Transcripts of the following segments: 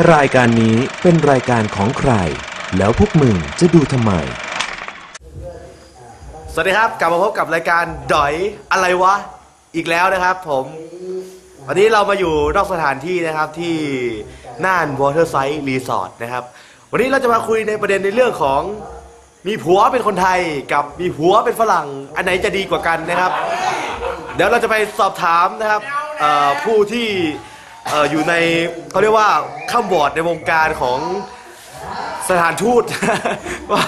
รายการนี้เป็นรายการของใคร แล้วพวกมึงจะดูทำไม สวัสดีครับ กลับมาพบกับรายการดอยอะไรวะ อีกแล้วนะครับผมวันนี้เรามาอยู่นอกสถานที่นะครับที่น่าน Waterside Resort นะครับ วันนี้เราจะมาคุยในประเด็นในเรื่องของมีผัวเป็นคนไทยกับมีผัวเป็นฝรั่ง อันไหนจะดีกว่ากันนะครับ เดี๋ยวเราจะไปสอบถามนะครับเอ่อผู้ที่ เอ่ออยู่ในเขาเรียกว่าข้ามบอร์ดในวงการของสถานทูต ว่า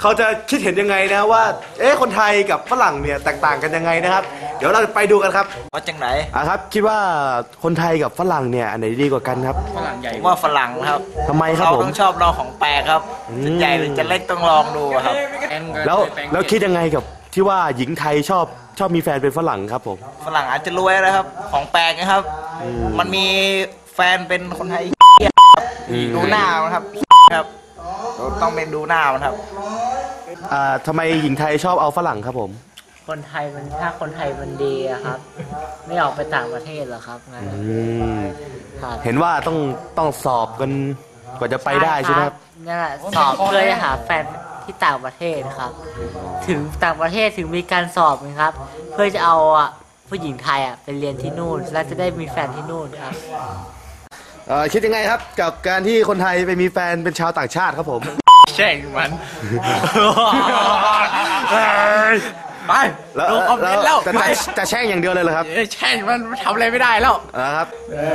เขาจะคิดเห็นยังไงนะว่า เอ๊ะคนไทยกับฝรั่งเนี่ยแตกต่างกันยังไงนะครับ เดี๋ยวเราไปดูกันครับว่าจังไหนอะครับคิดว่าคนไทยกับฝรั่งเนี่ยอันไหนดีกว่ากันครับผมว่าฝรั่งครับทำไมครับเขาผม ต้องชอบลองของแปลกครับอืม จะใหญ่หรือจะเล็กต้องลองดูครับ แล้วแล้วคิดยังไงกับที่ว่าหญิงไทยชอบชอบมีแฟนเป็นฝรั่งครับผม ฝรั่งอาจจะรวยนะครับ ของแปลกนะครับ มันมีแฟนเป็นคนไทยครับดูหน้ามันครับครับ ต้องเป็นดูหน้ามันครับ อ่าทำไมหญิงไทยชอบเอาฝรั่งครับผม คนไทยมันถ้าคนไทยมันดีอะครับ ไม่ออกไปต่างประเทศหรอกครับงั้นอืม ครับเห็นว่าต้องต้องสอบกันกว่าจะไปได้ใช่ไหมครับ นั่นแหละสอบเพื่อจะหาแฟนที่ต่างประเทศครับ ถึงต่างประเทศถึงมีการสอบนะครับ เพื่อจะเอาอะ ผู้หญิงไทยอะไปเรียนที่นู่น แล้วจะได้มีแฟนที่นู่นครับ เอ่อคิดยังไงครับกับการที่คนไทยไปมีแฟนเป็นชาวต่างชาติครับผม แช่งมัน ไปแล้วดูคอมเมนต์แล้วจะไปจะจะแช่งอย่างเดียวเลยเหรอครับเอ้ยแช่งมันทำอะไรไม่ได้แล้วนะครับ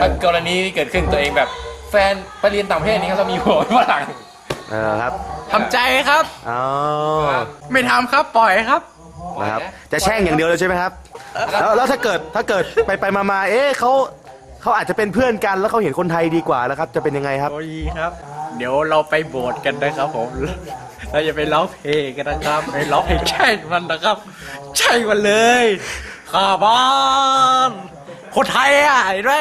ถ้ากรณีที่เกิดขึ้นตัวเองแบบ แฟนไปเรียนต่างประเทศนี้เขาจะมีผัวเป็นฝรั่งเออครับทำใจครับ อ๋อไม่ทำครับปล่อยครับ นะครับ จะแช่งอย่างเดียวเลยใช่ไหมครับ แล้วแล้วถ้าเกิดถ้าเกิดไปไปมามาเอ๊ะเขาเขาอาจจะเป็นเพื่อนกันแล้วเขาเห็นคนไทยดีกว่าแล้วครับ จะเป็นยังไงครับ โอ้ยครับ เดี๋ยวเราไปโบสถ์กันนะครับผม เราจะไปร้องเพลงกันนะครับ ไปร้องเพลงแช่งมันนะครับแช่งมันเลยข้าบ้านคนไทยอะเห็นไหม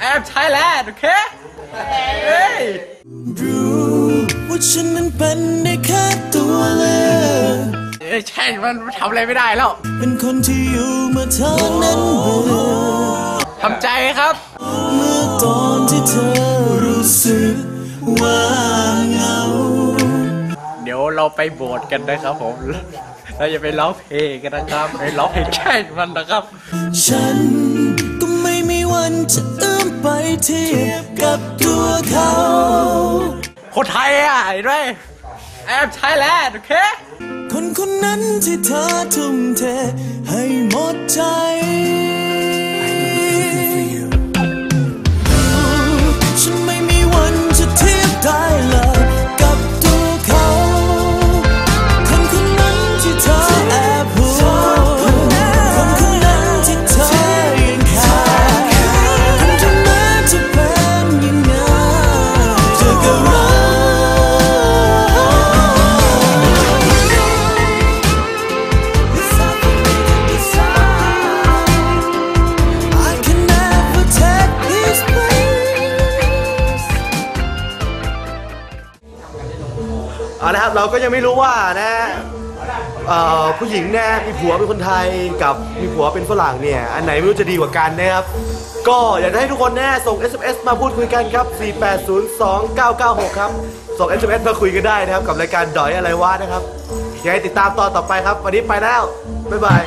แอบไทยแลนด์โอเคเฮ้ยว่าฉันนั้นเป็นได้แค่ตัวเลือก เอ้ยแช่งมันทำอะไรไม่ได้แล้ว เป็นคนที่อยู่เมื่อเธอนั้นเบื่อทำใจครับ เมื่อตอนที่เธอรู้สึกว่าเหงา เดี๋ยวเราไปโบสถ์กันนะครับผม เราจะไปร้องเพลงกันนะครับ ไปร้องเพลงแช่งมันนะครับ ฉันก็ไม่มีวันจะเอื้อมไปเทียบกับตัวเขาคนไทยอะเห็นไหมแอบไทยแลนด์โอเค คนคนนั้นที่เธอทุ่มเทให้หมดใจฉันไม่มีวันจะเทียบได้เลย เอานะครับเราก็ยังไม่รู้ว่านะเอ่อผู้หญิงเนี่ยมีผัวเป็นคนไทยกับมีผัวเป็นฝรั่งเนี่ย อันไหนไม่รู้จะดีกว่ากันนะครับ ก็อยากจะให้ทุกคนแน่ส่ง SMS มาพูดคุยกันครับ 4802996 ครับ ส่ง SMS มาคุยกันได้นะครับ กับรายการดอยอะไรวะนะครับยังไงติดตามตอนต่อไปครับ วันนี้ไปแล้ว บ๊ายบาย